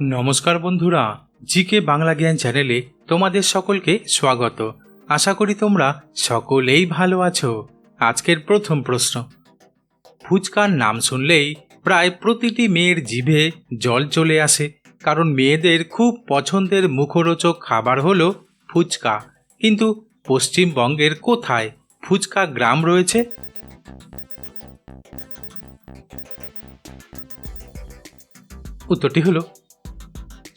নমস্কার বন্ধুরা, জিকে বাংলা জ্ঞান চ্যানেলে তোমাদের সকলকে স্বাগত। আশা করি তোমরা সকলেই ভালো আছো। আজকের প্রথম প্রশ্ন। ফুচকার নাম শুনলেই প্রায় প্রতিটি মেয়ের জিভে জল চলে আসে, কারণ মেয়েদের খুব পছন্দের মুখরোচক খাবার হলো ফুচকা। কিন্তু পশ্চিমবঙ্গের কোথায় ফুচকা গ্রাম রয়েছে? উত্তরটি হলো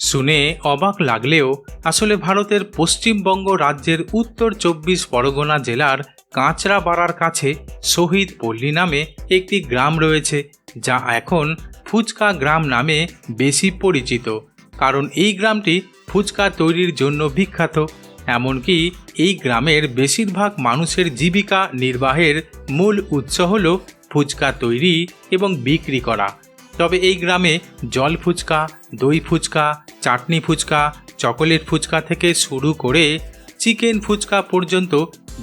শুনে অবাক লাগলেও আসলে ভারতের পশ্চিমবঙ্গ রাজ্যের উত্তর চব্বিশ পরগনা জেলার কাঁচরাপাড়ার কাছে শহীদ পল্লী নামে একটি গ্রাম রয়েছে, যা এখন ফুচকা গ্রাম নামে বেশি পরিচিত। কারণ এই গ্রামটি ফুচকা তৈরির জন্য বিখ্যাত। এমনকি এই গ্রামের বেশিরভাগ মানুষের জীবিকা নির্বাহের মূল উৎস হল ফুচকা তৈরি এবং বিক্রি করা। তবে এই গ্রামে জল ফুচকা, দই ফুচকা, চাটনি ফুচকা, চকোলেট ফুচকা থেকে শুরু করে চিকেন ফুচকা পর্যন্ত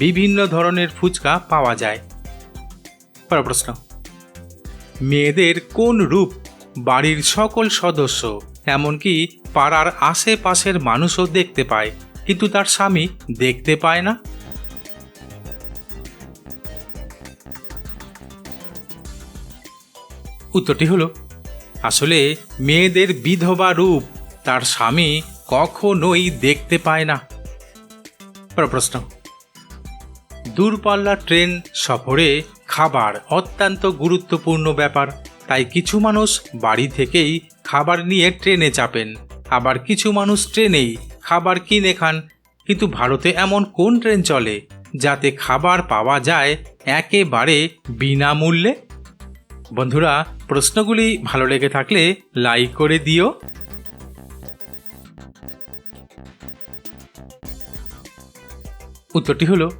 বিভিন্ন ধরনের ফুচকা পাওয়া যায়। প্রশ্ন। মেয়েদের কোন রূপ বাড়ির সকল সদস্য, এমনকি পাড়ার আশেপাশের মানুষও দেখতে পায়, কিন্তু তার স্বামী দেখতে পায় না? উত্তরটি হলো আসলে মেয়েদের বিধবা রূপ তার স্বামী কখনোই দেখতে পায় না। প্রশ্ন। দূরপাল্লা ট্রেন সফরে খাবার অত্যন্ত গুরুত্বপূর্ণ ব্যাপার, তাই কিছু মানুষ বাড়ি থেকেই খাবার নিয়ে ট্রেনে চাপেন। আবার কিছু মানুষ ট্রেনেই খাবার কিনে খান। কিন্তু ভারতে এমন কোন ট্রেন চলে যাতে খাবার পাওয়া যায় একেবারে বিনামূল্যে? বন্ধুরা, প্রশ্নগুলি ভালো লেগে থাকলে লাইক করে দিও। উত্তরটি হলো,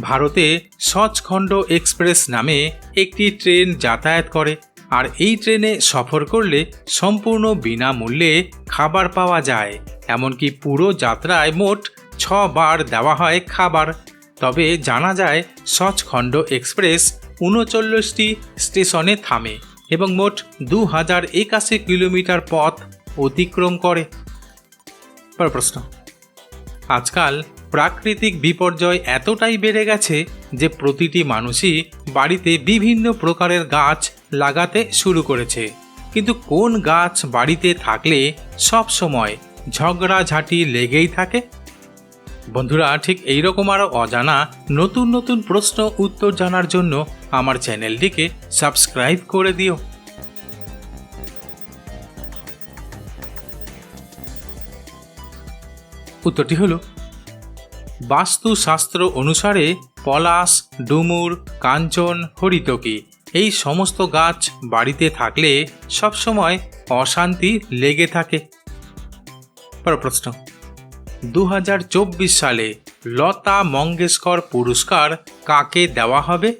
ভারতে সচখণ্ড এক্সপ্রেস নামে একটি ট্রেন যাতায়াত করে, আর এই ট্রেনে সফর করলে সম্পূর্ণ বিনামূল্যে খাবার পাওয়া যায়। এমনকি পুরো যাত্রায় মোট ছ বার দেওয়া হয় খাবার। তবে জানা যায়, সচখণ্ড এক্সপ্রেস উনচল্লিশটি স্টেশনে থামে এবং মোট দু হাজার একাশি কিলোমিটার পথ অতিক্রম করে। প্রশ্ন। আজকাল প্রাকৃতিক বিপর্যয় এতটাই বেড়ে গেছে যে প্রতিটি মানুষই বাড়িতে বিভিন্ন প্রকারের গাছ লাগাতে শুরু করেছে। কিন্তু কোন গাছ বাড়িতে থাকলে সব সময় ঝগড়াঝাঁটি লেগেই থাকে? বন্ধুরা, ঠিক এইরকম আরও অজানা নতুন নতুন প্রশ্ন উত্তর জানার জন্য আমার চ্যানেলটিকে সাবস্ক্রাইব করে দিও। উত্তরটি হলো, বাস্তুশাস্ত্র অনুসারে পলাশ, ডুমুর, কাঞ্চন, হরিতকি এই সমস্ত গাছ বাড়িতে থাকলে সবসময় অশান্তি লেগে থাকে। পরের প্রশ্ন দু হাজার চব্বিশ সালে লতা মঙ্গেশকর পুরস্কার কাকে দেওয়া হবে?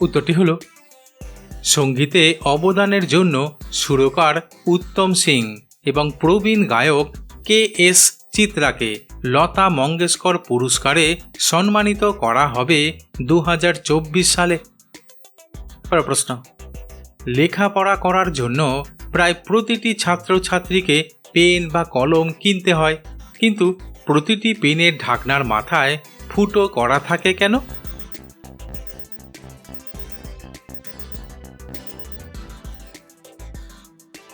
উত্তরটি হলো, সঙ্গীতে অবদানের জন্য সুরকার উত্তম সিং এবং প্রবীণ গায়ক কে এস চিত্রাকে লতা মঙ্গেশকর পুরস্কারে সম্মানিত করা হবে দু হাজার চব্বিশ সালে। প্রশ্ন, লেখাপড়া করার জন্য প্রায় প্রতিটি ছাত্রছাত্রীকে পেন বা কলম কিনতে হয়। কিন্তু প্রতিটি পেনের ঢাকনার মাথায় ফুটো করা থাকে কেন?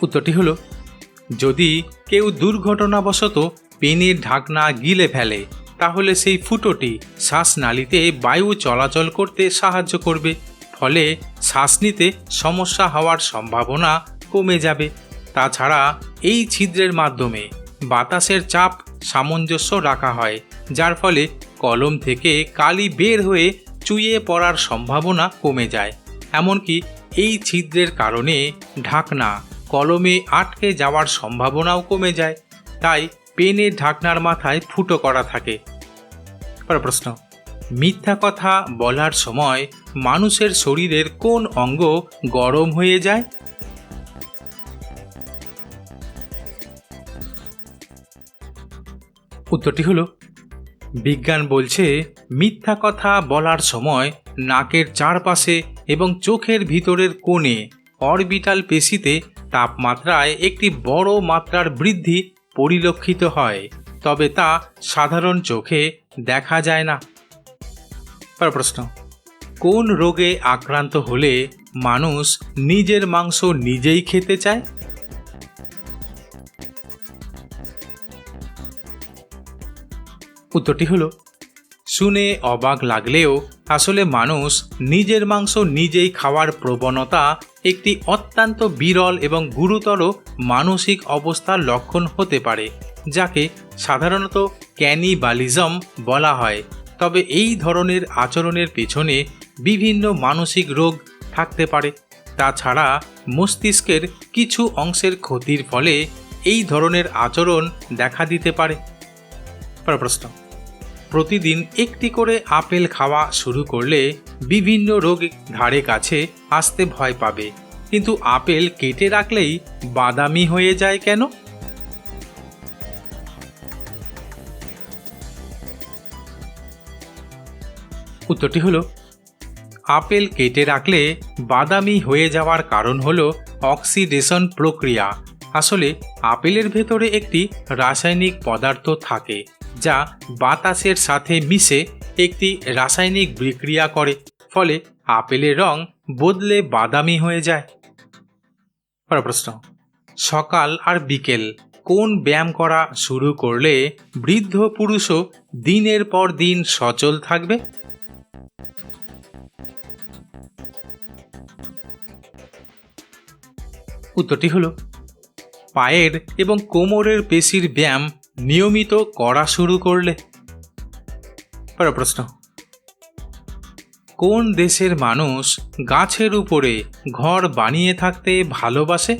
উত্তরটি হলো, যদি কেউ দুর্ঘটনাবশত পেনের ঢাকনা গিলে ফেলে, তাহলে সেই ফুটোটি শ্বাসনালীতে বায়ু চলাচল করতে সাহায্য করবে। ফলে শ্বাস নিতে সমস্যা হওয়ার সম্ভাবনা কমে যাবে। তাছাড়া এই ছিদ্রের মাধ্যমে বাতাসের চাপ সামঞ্জস্য রাখা হয়, যার ফলে কলম থেকে কালি বের হয়ে চুইয়ে পড়ার সম্ভাবনা কমে যায়। এমনকি এই ছিদ্রের কারণে ঢাকনা কলমে আটকে যাওয়ার সম্ভাবনাও কমে যায়। তাই পেনের ঢাকনার মাথায় ফুটো করা থাকে। প্রশ্ন। মিথ্যা কথা বলার সময় মানুষের শরীরের কোন অঙ্গ গরম হয়ে যায়? উত্তরটি হলো, বিজ্ঞান বলছে, মিথ্যা কথা বলার সময় নাকের চারপাশে এবং চোখের ভিতরের কোণে অরবিটাল পেশিতে তাপমাত্রায় একটি বড় মাত্রার বৃদ্ধি পরিলক্ষিত হয়, তবে তা সাধারণ চোখে দেখা যায় না। প্রশ্ন, কোন রোগে আক্রান্ত হলে মানুষ নিজের মাংস নিজেই খেতে চায়? উত্তরটি হলো, শুনে অবাক লাগলেও আসলে মানুষ নিজের মাংস নিজেই খাওয়ার প্রবণতা একটি অত্যন্ত বিরল এবং গুরুতর মানসিক অবস্থার লক্ষণ হতে পারে, যাকে সাধারণত ক্যানিবালিজম বলা হয়। তবে এই ধরনের আচরণের পেছনে বিভিন্ন মানসিক রোগ থাকতে পারে। তাছাড়া মস্তিষ্কের কিছু অংশের ক্ষতির ফলে এই ধরনের আচরণ দেখা দিতে পারে। পরের প্রশ্ন। প্রতিদিন একটি করে আপেল খাওয়া শুরু করলে বিভিন্ন রোগ ধারে কাছে আসতে ভয় পাবে। কিন্তু আপেল কেটে রাখলেই বাদামি হয়ে যায় কেন? উত্তরটি হলো, আপেল কেটে রাখলে বাদামি হয়ে যাওয়ার কারণ হলো অক্সিডেশন প্রক্রিয়া। আসলে আপেলের ভেতরে একটি রাসায়নিক পদার্থ থাকে। যা বাতাসের সাথে মিশে একটি রাসায়নিক বিক্রিয়া করে, ফলে আপেলের রং বদলে বাদামি হয়ে যায়। পরের প্রশ্ন, সকাল আর বিকেল কোন ব্যায়াম করা শুরু করলে বৃদ্ধ পুরুষও দিনের পর দিন সচল থাকবে? উত্তরটি হলো, পায়ের এবং কোমরের পেশির ব্যায়াম নিয়মিত করা শুরু করলে, পরের প্রশ্ন। কোন দেশের মানুষ গাছের উপরে ঘর বানিয়ে থাকতে ভালোবাসে?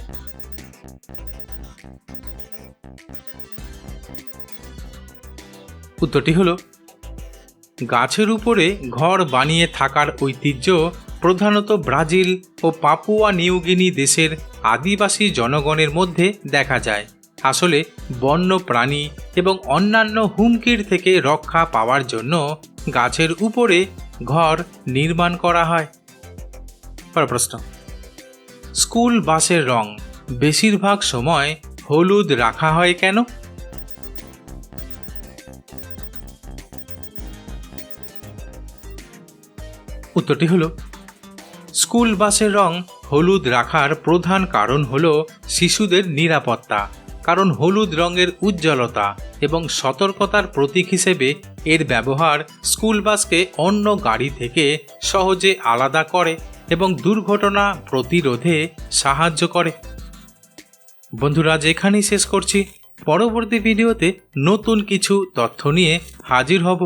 উত্তরটি হলো, গাছের উপরে ঘর বানিয়ে থাকার ঐতিহ্য প্রধানত ব্রাজিল ও পাপুয়া নিউগিনি দেশের আদিবাসী জনগণের মধ্যে দেখা যায়। আসলে বন্য প্রাণী এবং অন্যান্য হুমকির থেকে রক্ষা পাওয়ার জন্য গাছের উপরে ঘর নির্মাণ করা হয়। প্রশ্ন। স্কুল বাসের রং বেশিরভাগ সময় হলুদ রাখা হয় কেন? উত্তরটি হলো, স্কুল বাসের রং হলুদ রাখার প্রধান কারণ হল শিশুদের নিরাপত্তা। কারণ হলুদ রঙের উজ্জ্বলতা এবং সতর্কতার প্রতীক হিসেবে এর ব্যবহার স্কুল বাসকে অন্য গাড়ি থেকে সহজে আলাদা করে এবং দুর্ঘটনা প্রতিরোধে সাহায্য করে। বন্ধুরা যেখানেই শেষ করছি। পরবর্তী ভিডিওতে নতুন কিছু তথ্য নিয়ে হাজির হব।